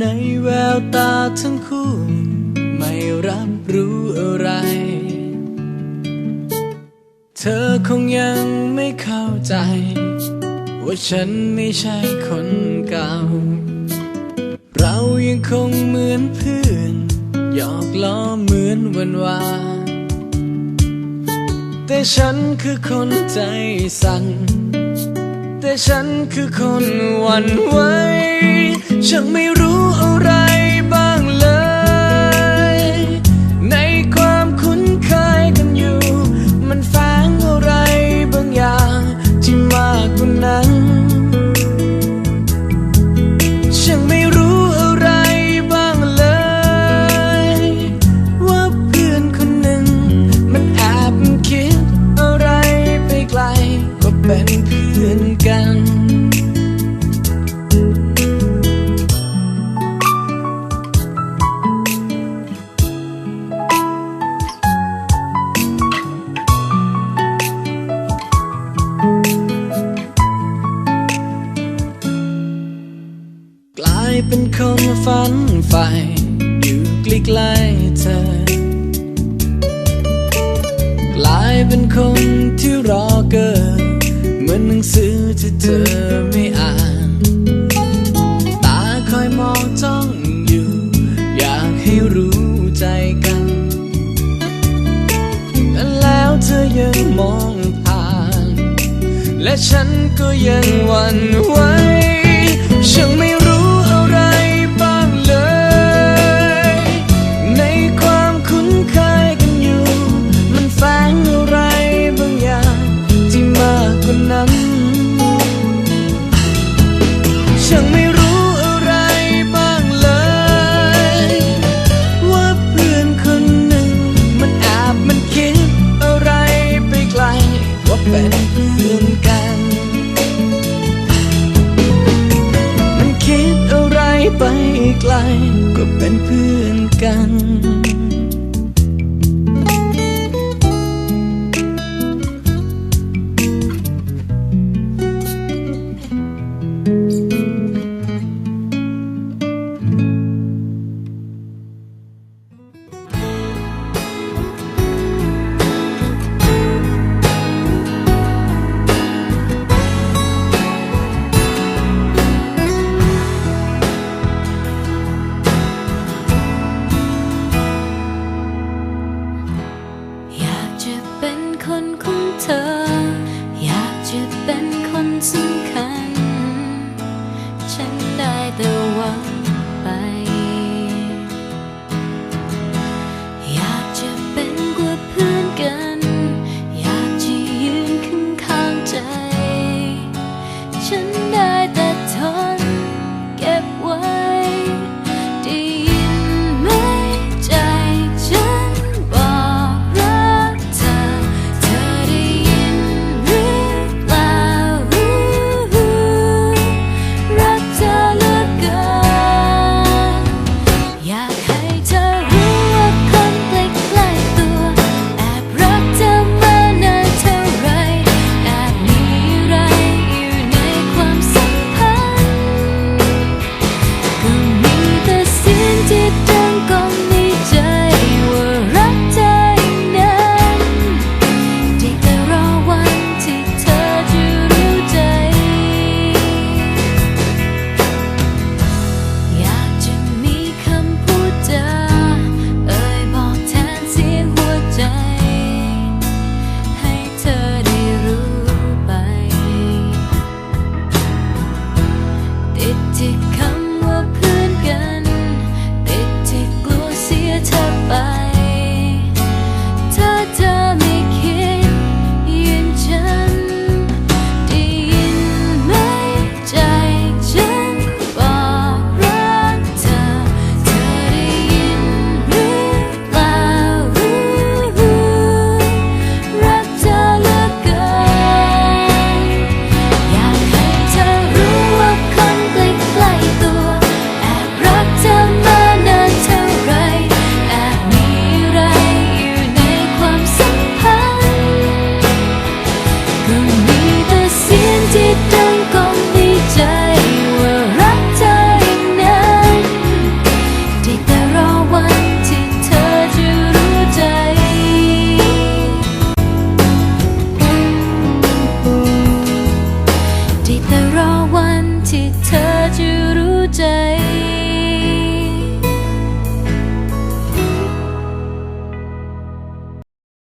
ในแววตาทั้งคู่ ไม่รับรู้อะไร เธอคงยังไม่เข้าใจ ว่าฉันไม่ใช่คนเก่า เรายังคงเหมือนเพื่อนหยอกล้อเหมือนวันวานแต่ฉันคือคนใจสั่นแต่ฉันคือคนหวั่นไหว ฉันไม่รู้อะไร ฝันใฝ่อยู่ใกล้ๆเธอกลายเป็นคนที่รอเกินเหมือนหนังสือที่เธอไม่อ่าน ตาคอยมองจ้องอยู่ อยากให้รู้ใจกันแล้วเธอยังมองผ่าน และฉันก็ยังหวั่นไหวฉัน 静看。bye. แต่รอวันที่เธอจะรู้ใจ